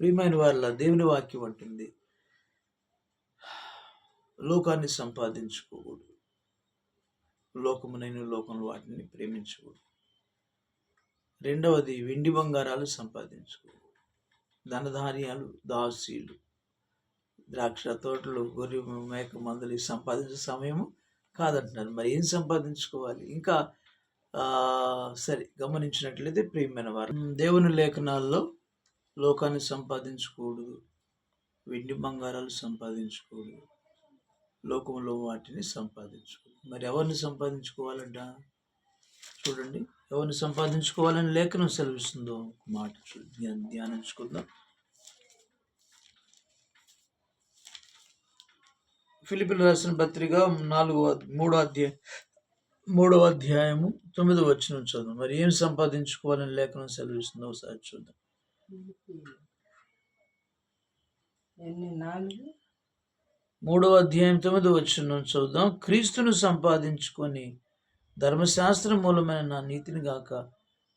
ప్రియమైన వాళ్ళ దేవుని వాక్యం అంటుంది. లోకాన్ని సంపాదించుకోకూడదు. లోకమునైన లోకంలో వాటిని ప్రేమించకూడదు. రెండవది వెండి బంగారాలు సంపాదించుకోకూడదు. ధనధాన్యాలు దాసీలు ద్రాక్ష తోటలు గొర్రె మేక మందులు సంపాదించే సమయము కాదంటున్నారు. మరి ఏం సంపాదించుకోవాలి? ఇంకా సరే గమనించినట్లయితే ప్రియమైన వారు దేవుని లేఖనాల్లో లోకాన్ని సంపాదించకూడదు వెండి బంగారాలు సంపాదించకూడదు లోకంలో వాటిని సంపాదించుకోవాలి మరి ఎవరిని సంపాదించుకోవాలంట? చూడండి. ఎవరిని సంపాదించుకోవాలని లేఖనం సెలవిస్తుందో? ఒక మాట చూ- ధ్యానించుకుందాం. ఫిలిపిల్ రాసిన పత్రిక నాలుగో మూడో అధ్యాయం మూడవ అధ్యాయము తొమ్మిదో వచ్చిన చదువు. మరి ఏం సంపాదించుకోవాలని లేఖనం సెలవిస్తుందో ఒకసారి చూద్దాం. మూడవ అధ్యాయం తొమ్మిది వచ్చిన చూద్దాం. క్రీస్తును సంపాదించుకొని ధర్మశాస్త్రం మూలమైన నా నీతిని గాక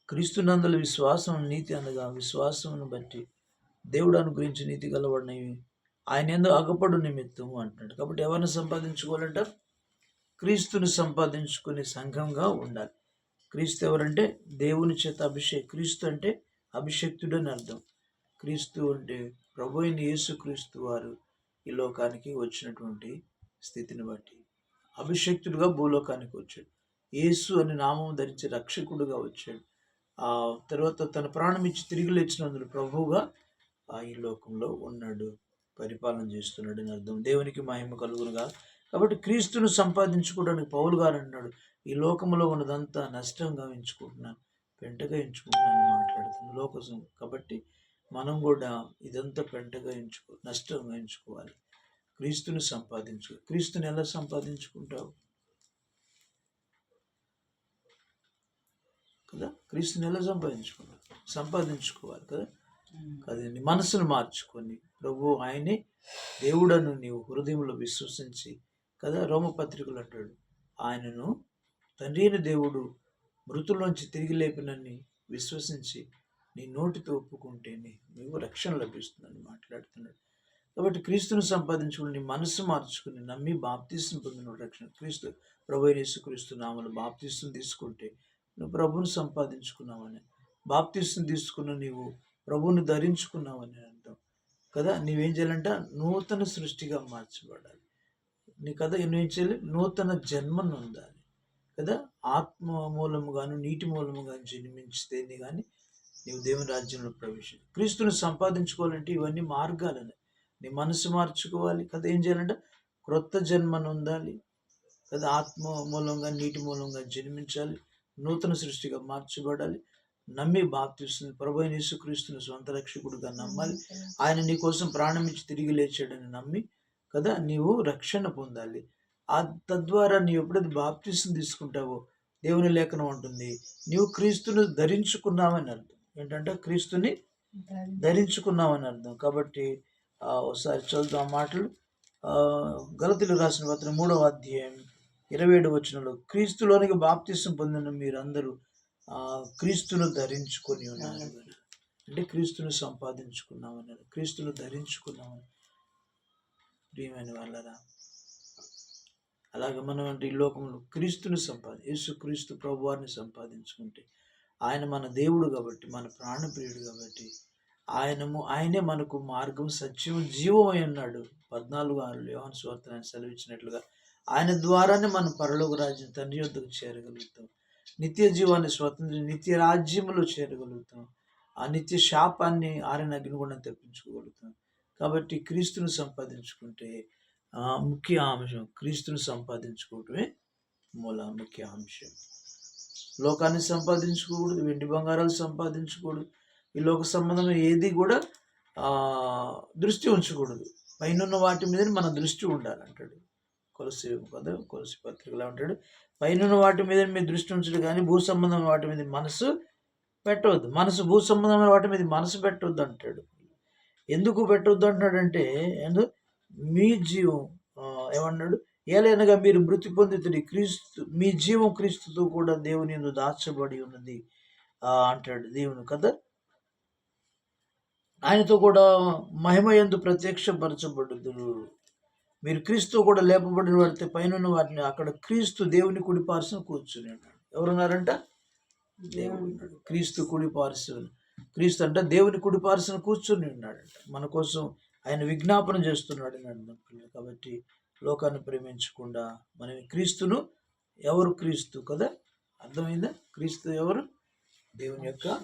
క్రీస్తునందుల విశ్వాసం నీతి అనగా విశ్వాసమును బట్టి దేవుడు అనుగ్రహించి నీతి గలవడినవి. ఆయన ఎందు అగపడు నిమిత్తము అంటున్నాడు. కాబట్టి ఎవరిని సంపాదించుకోవాలంట? క్రీస్తుని సంపాదించుకునే సంఘంగా ఉండాలి. క్రీస్తు ఎవరంటే? దేవుని చేత అభిషేక్ క్రీస్తు అంటే అభిషక్తుడని అర్థం. క్రీస్తు అంటే ప్రభు అయిన యేసు క్రీస్తు వారు ఈ లోకానికి వచ్చినటువంటి స్థితిని బట్టి అభిషక్తుడుగా భూలోకానికి వచ్చాడు. యేసు అని నామం ధరించి రక్షకుడుగా వచ్చాడు. ఆ తర్వాత తన ప్రాణం ఇచ్చి తిరిగి లేచినందుకు ప్రభువుగా ఆ ఈ లోకంలో ఉన్నాడు. పరిపాలన చేస్తున్నాడు అని అర్థం. దేవునికి మహిమ కలుగునుగా. కాబట్టి క్రీస్తును సంపాదించుకోవడానికి పౌలు గారు అన్నాడు ఈ లోకంలో ఉన్నదంతా నష్టంగా ఎంచుకుంటున్నాను పెంటగా ఎంచుకుంటున్నాను అని మాట్లాడుతున్నాను లోకసం కాబట్టి మనం కూడా ఇదంతా పెంటగా ఎంచుకో నష్టంగా ఎంచుకోవాలి. క్రీస్తుని సంపాదించు క్రీస్తుని ఎలా సంపాదించుకుంటావు? కదా? క్రీస్తుని ఎలా సంపాదించుకుంటావు? సంపాదించుకోవాలి కదా? కదండి మనసును మార్చుకొని ప్రభు ఆయనే దేవుడను నీవు హృదయంలో విశ్వసించి కదా? రోమపత్రికలు అంటాడు ఆయనను తండ్రి దేవుడు మృతుల్లోంచి తిరిగి లేపినని విశ్వసించి నీ నోటితో ఒప్పుకుంటేనే నీవు రక్షణ లభిస్తుందని మాట్లాడుతున్నాడు. కాబట్టి క్రీస్తును సంపాదించుకుని నీ మనసు మార్చుకుని నమ్మి బాప్తీసం పొందిన రక్షణ. క్రీస్తు ప్రభు క్రీస్తు యేసుక్రీస్తు నామలు బాప్తీసం తీసుకుంటే నువ్వు ప్రభుని సంపాదించుకున్నావని బాప్తీసం తీసుకున్న నీవు ప్రభువుని ధరించుకున్నావని అర్థం. కదా? నీవేం చేయాలంట? నూతన సృష్టిగా మార్చబడాలి. నీ కదా నువ్వేం చేయాలి? నూతన జన్మను ఉండాలి. కదా? ఆత్మ మూలముగాను నీటి మూలముగాను జన్మించితేనే కానీ నీవు దేవుని రాజ్యంలో ప్రవేశం క్రీస్తుని సంపాదించుకోవాలంటే ఇవన్నీ మార్గాలని. నీ మనసు మార్చుకోవాలి కదా? ఏం చేయాలంటే క్రొత్త జన్మను ఉండాలి కదా? ఆత్మ మూలంగా నీటి మూలంగా జన్మించాలి. నూతన సృష్టిగా మార్చబడాలి. నమ్మి బాప్తిస్తుంది ప్రభు యేసుక్రీస్తుని సొంత రక్షకుడుగా నమ్మాలి. ఆయన నీ కోసం ప్రాణం ఇచ్చి తిరిగి లేచాడని నమ్మి కదా? నీవు రక్షణ పొందాలి. తద్వారా నీవు ఎప్పుడైతే బాప్తిసం తీసుకుంటావో దేవుని లేఖనం ఉంటుంది నీవు క్రీస్తును ధరించుకున్నావని అర్థం. ఏంటంటే క్రీస్తుని ధరించుకున్నామని అర్థం. కాబట్టి ఒకసారి చదువుతాం మాటలు. గలతులు రాసిన పత్రం మూడవ అధ్యాయం ఇరవై ఏడు వచ్చినలో క్రీస్తులోనికి బాప్తిసం పొందిన మీరందరూ క్రీస్తును ధరించుకొని ఉన్నారు. అంటే క్రీస్తును సంపాదించుకున్నామని క్రీస్తును ధరించుకున్నామని ప్రియమైన వాళ్ళరా అలాగే మనం అంటే ఈ లోకంలో క్రీస్తుని సంపాది యేసుక్రీస్తు ప్రభువారిని సంపాదించుకుంటే ఆయన మన దేవుడు కాబట్టి మన ప్రాణప్రియుడు కాబట్టి ఆయనము ఆయనే మనకు మార్గం సత్యం జీవమై ఉన్నాడు. పద్నాలుగు ఆరు యోహాను స్వార్థాన్ని సెలవిచ్చినట్లుగా ఆయన ద్వారానే మనం పరలోక రాజ్యం తండ్రి యొద్దకు చేరగలుగుతాం. నిత్య జీవాన్ని స్వతంత్ర నిత్య రాజ్యములో చేరగలుగుతాం. ఆ నిత్య శాపాన్ని ఆరిన అగ్నిగుండం తెప్పించుకోగలుగుతాం. కాబట్టి క్రీస్తును సంపాదించుకుంటే ముఖ్య అంశం క్రీస్తును సంపాదించుకోవటమే మూల ముఖ్య అంశం. లోకాన్ని సంపాదించుకోకూడదు వెండి బంగారాలు సంపాదించకూడదు ఈ లోక సంబంధమైన ఏది కూడా దృష్టి ఉంచకూడదు. పైన వాటి మీద మన దృష్టి ఉండాలంటాడు. కొలసి కదా కొలసి పత్రికలు అంటాడు పైన వాటి మీద మీ దృష్టి ఉంచడు కానీ భూ సంబంధమైన వాటి మీద మనసు పెట్టవద్దు. మనసు భూ సంబంధమైన వాటి మీద మనసు పెట్టవద్దు అంటాడు ఎందుకు పెట్టవద్దు అంటున్నాడంటే ఎందుకు మీ జీవం ఏమన్నాడు? ఏలైనగా మీరు మృతి పొందితుడి క్రీస్తు మీ జీవం క్రీస్తుతో కూడా దేవుని యందు దాచబడి ఉన్నది అంటాడు దేవుని కదా ఆయనతో కూడా మహిమ ఎందు ప్రత్యక్షపరచబడుదురు. మీరు క్రీస్తు కూడా లేపబడిన వాడితే పైన వాటిని అక్కడ క్రీస్తు దేవుని కుడి పార్శ్వన కూర్చుని ఉన్నాడు. ఎవరున్నారంట? దేవుడు క్రీస్తు కుడి పార్శ్వన. క్రీస్తు అంటే దేవుని కుడి పార్శ్వన కూర్చుని ఉన్నాడంట. మన కోసం ఆయన విజ్ఞాపన చేస్తున్నాడు అని అర్థం పిల్లలు. కాబట్టి లోకాన్ని ప్రేమించకుండా మనం క్రీస్తును ఎవరు క్రీస్తు కదా? అర్థమైందా? క్రీస్తు ఎవరు? దేవుని యొక్క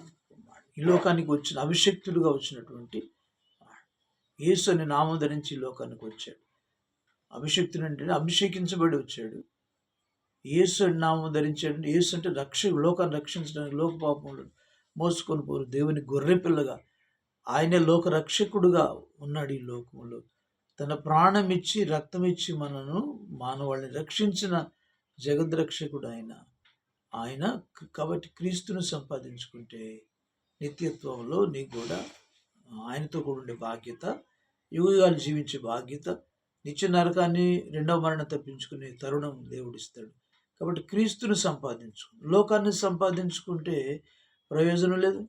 ఈ లోకానికి వచ్చిన అభిషక్తుడుగా వచ్చినటువంటి యేసు అని నామం ధరించి ఈ లోకానికి వచ్చాడు. అభిషక్తుడు అంటే అభిషేకించబడి వచ్చాడు. యేసు అని నామం ధరించాడు. యేసు అంటే రక్ష లోకాన్ని రక్షించడానికి లోక పాపములు మోసుకొని పోరు దేవుని గొర్రె పిల్లగా ఆయనే లోక రక్షకుడుగా ఉన్నాడు ఈ లోకంలో. తన ప్రాణం ఇచ్చి రక్తం ఇచ్చి మనను మానవాళ్ళని రక్షించిన జగద్రక్షకుడు ఆయన. ఆయన కాబట్టి క్రీస్తును సంపాదించుకుంటే నిత్యత్వంలో నీకు కూడా ఆయనతో కూడా ఉండే బాధ్యత యుగాలు జీవించే బాధ్యత నిత్య నరకాన్ని రెండవ మరణం తప్పించుకునే తరుణం దేవుడిస్తాడు కాబట్టి క్రీస్తును సంపాదించుకు లోకాన్ని సంపాదించుకుంటే ప్రయోజనం లేదు.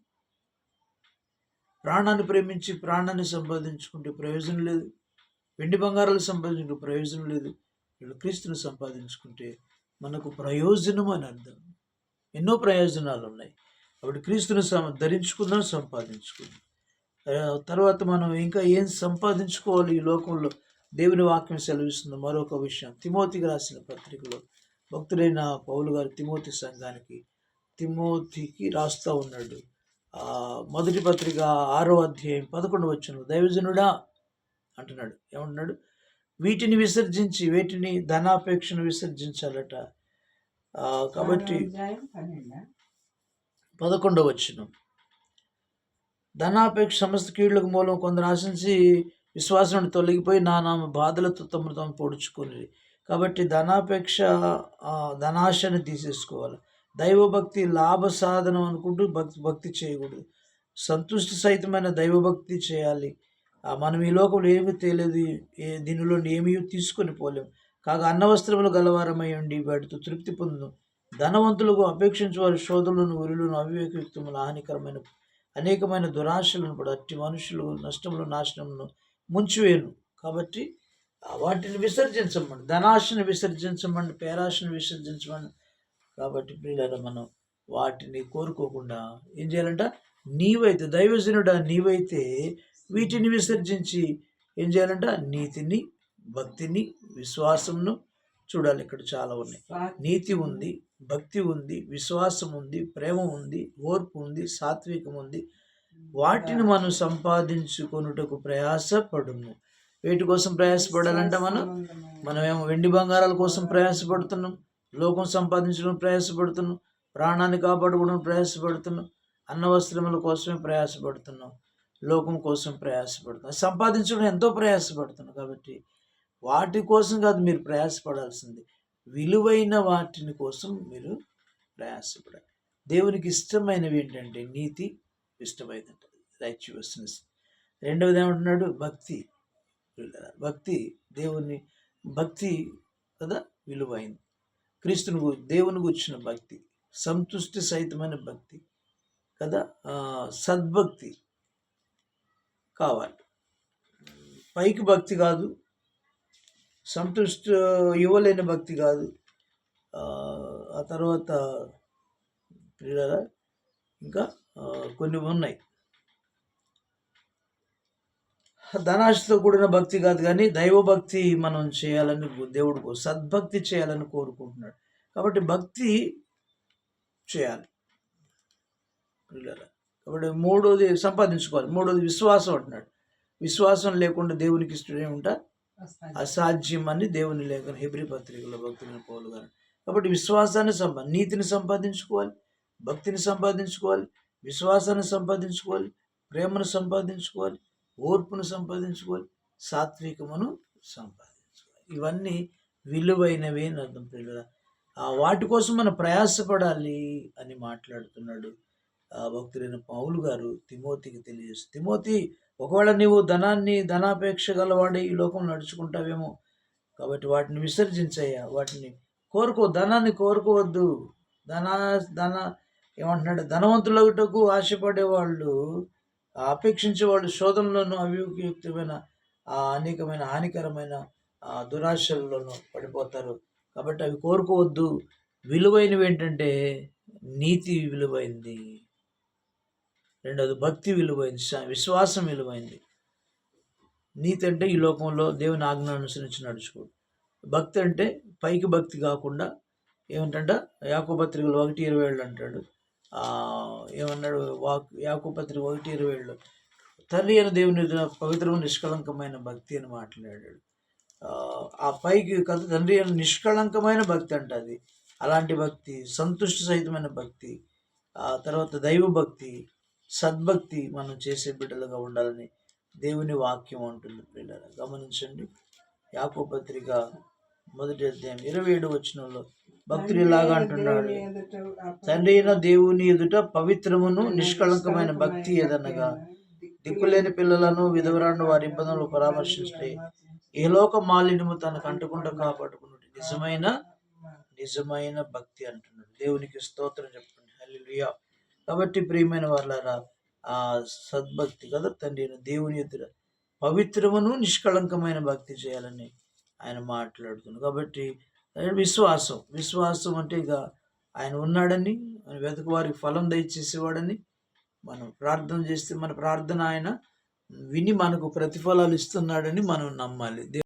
ప్రాణాన్ని ప్రేమించి ప్రాణాన్ని సంపాదించుకుంటే ప్రయోజనం లేదు. వెండి బంగారాలు సంపాదించుకుంటే ప్రయోజనం లేదు. వీళ్ళు క్రీస్తుని సంపాదించుకుంటే మనకు ప్రయోజనం అని అర్థం. ఎన్నో ప్రయోజనాలు ఉన్నాయి. కాబట్టి క్రీస్తుని సం ధరించుకుందాం సంపాదించుకుందాం. తర్వాత మనం ఇంకా ఏం సంపాదించుకోవాలి ఈ లోకంలో? దేవుని వాక్యం సెలవిస్తుంది మరొక విషయం. తిమోతికి రాసిన పత్రికలో భక్తుడైన పౌలు గారు తిమోతి సంఘానికి తిమోతికి రాస్తూ ఉన్నాడు. మొదటి పత్రిక ఆరో అధ్యాయం పదకొండు వచ్చిన దైవజనుడా అంటున్నాడు. ఏమంటున్నాడు? వీటిని విసర్జించి వీటిని ధనాపేక్షను విసర్జించాలట. కాబట్టి పదకొండవ వచ్చిన ధనాపేక్ష సమస్త కీళ్ళకు మూలం కొందరు ఆశించి విశ్వాసం తొలగిపోయి నా నామ బాధలతో తమను తాము పొడుచుకుని కాబట్టి ధనాపేక్ష ధనాశని తీసేసుకోవాలి? దైవభక్తి లాభ సాధనం అనుకుంటూ భక్తి భక్తి చేయకూడదు. సంతుష్టి సహితమైన దైవభక్తి చేయాలి. మనం ఈ లోకంలో ఏమీ తెలియదు ఏ దీనిలో ఏమీ తీసుకొని పోలేము కాగా అన్నవస్త్రములు గలవారమై ఉండి వాటితో తృప్తి పొందు ధనవంతులకు అపేక్షించు వారి శోధులను ఉరులను అవివేకయుక్తములు హానికరమైన అనేకమైన దురాశలను కూడా అట్టి మనుషులు నష్టములు నాశనమును ముంచివేను కాబట్టి వాటిని విసర్జించమండి. ధనాశను విసర్జించమండి పేరాశను విసర్జించమండి. కాబట్టి ప్రియులారా మనం వాటిని కోరుకోకుండా ఏం చేయాలంట? నీవైతే దైవజనుడా నీవైతే వీటిని విసర్జించి ఏం చేయాలంట? నీతిని భక్తిని విశ్వాసంను చూడాలి. ఇక్కడ చాలా ఉన్నాయి. నీతి ఉంది భక్తి ఉంది విశ్వాసం ఉంది ప్రేమ ఉంది ఓర్పు ఉంది సాత్వికం ఉంది. వాటిని మనం సంపాదించుకొనుటకు ప్రయాసపడుము. వీటి కోసం ప్రయాసపడాలంటే మనం? మనమేమో వెండి బంగారాల కోసం ప్రయాసపడుతున్నాం. లోకం సంపాదించడం ప్రయాసపడుతున్నాం. ప్రాణాన్ని కాపాడుకోవడం ప్రయాసపడుతున్నాం. అన్న వస్త్రముల కోసమే ప్రయాసపడుతున్నాం. లోకం కోసం ప్రయాసపడుతున్నాం. సంపాదించడం ఎంతో ప్రయాసపడుతున్నాం కాబట్టి వాటి కోసం కాదు మీరు ప్రయాసపడాల్సింది. విలువైన వాటిని కోసం మీరు ప్రయాసపడాలి. దేవునికి ఇష్టమైనవి ఏంటంటే నీతి ఇష్టమైనది. రైచ్యువస్నెస్ రెండవది ఏమంటున్నాడు? భక్తి. భక్తి దేవుని భక్తి కదా? విలువైంది. క్రీస్తుని గు- దేవుని గుర్చిన భక్తి సంతుష్టి సహితమైన భక్తి కదా? సద్భక్తి కావాలి. పైకి భక్తి కాదు సంతుష్ట ఇవ్వలేని భక్తి కాదు. ఆ, తర్వాత ప్రియులారా ఇంకా కొన్ని ఉన్నాయి. ధనాశతో కూడిన భక్తి కాదు కానీ దైవభక్తి మనం చేయాలని దేవుడు సద్భక్తి చేయాలని కోరుకుంటున్నాడు. కాబట్టి భక్తి చేయాలి. కాబట్టి మూడోది సంపాదించుకోవాలి. మూడోది విశ్వాసం అంటున్నాడు. విశ్వాసం లేకుండా దేవునికి ఇష్టమే ఉంటా? అసాధ్యం అని దేవుని లేఖన హెబ్రి పత్రికలో భక్తులైన పౌలు గారు. కాబట్టి విశ్వాసాన్ని సంపా నీతిని సంపాదించుకోవాలి భక్తిని సంపాదించుకోవాలి విశ్వాసాన్ని సంపాదించుకోవాలి ప్రేమను సంపాదించుకోవాలి ఓర్పును సంపాదించుకోవాలి సాత్వికమును సంపాదించుకోవాలి. ఇవన్నీ విలువైనవి అని అర్థం పిల్లల ఆ వాటి కోసం మనం ప్రయాసపడాలి అని మాట్లాడుతున్నాడు భక్తులైన పావులు గారు తిమోతికి తెలియజేసి తిమోతి ఒకవేళ నీవు ధనాన్ని ధనాపేక్ష గలవాడే ఈ లోకం నడుచుకుంటావేమో కాబట్టి వాటిని విసర్జించయ్యా వాటిని కోరుకో ధనాన్ని కోరుకోవద్దు. ధన ధన ఏమంటున్నాడు ధనవంతులగుటకు ఆశపడే వాళ్ళు అపేక్షించే వాళ్ళు శోధనలోను అవియుక్తమైన ఆ అనేకమైన హానికరమైన దురాశలలోనూ దురాశల్లోనూ పడిపోతారు. కాబట్టి అవి కోరుకోవద్దు. విలువైనవి ఏంటంటే నీతి విలువైంది. రెండవది భక్తి విలువైంది. విశ్వాసం విలువైంది. నీతి అంటే ఈ లోకంలో దేవుని ఆజ్ఞ అనుసరించి నడుచుకోడు భక్తి అంటే పైకి భక్తి కాకుండా ఏమంటంట? యాకోపత్రికలు ఒకటి ఇరవై ఏళ్ళు అంటాడు. ఏమన్నాడు? వాక్ యాకోపత్రిక ఒకటి ఇరవై ఏళ్ళు తల్లి అయిన దేవుని పవిత్రము నిష్కళంకమైన భక్తి అని మాట్లాడాడు. ఆ, పైకి కథ తండ్రి అయిన నిష్కళంకమైన భక్తి అంట అది. అలాంటి భక్తి సంతుష్టి సహితమైన భక్తి ఆ తర్వాత దైవ భక్తి సద్భక్తి మనం చేసే బిడ్డలుగా ఉండాలని దేవుని వాక్యం అంటుంది పిల్లలు గమనించండి యాకో పత్రిక మొదటి అధ్యాయం ఇరవై ఏడు వచనంలో భక్తులు ఇలాగా అంటున్నాడు. తండ్రి అయిన దేవుని ఎదుట పవిత్రమును నిష్కళంకమైన భక్తి ఏదనగా దిక్కులేని పిల్లలను విధవరాను వారి ఇబ్బందులు పరామర్శిస్తే ఏ లోక మాలిన్యము తనకు అంటకుండా కాపాడుకున్నట్టు నిజమైన నిజమైన భక్తి అంటున్నాడు. దేవునికి స్తోత్రం చెప్పండి హల్లెలూయా. కాబట్టి ప్రియమైన వాళ్ళారా ఆ సద్భక్తి కదా తండ్రి దేవుని ఎదుట పవిత్రమును నిష్కళంకమైన భక్తి చేయాలని ఆయన మాట్లాడుతున్నాడు. కాబట్టి విశ్వాసం. విశ్వాసం అంటే ఇక ఆయన ఉన్నాడని ఆయన వెతకు వారికి ఫలం దయచేసేవాడని మనం ప్రార్థన చేస్తే మన ప్రార్థన ఆయన విని మనకు ప్రతిఫలాలు ఇస్తున్నాడని మనం నమ్మాలి.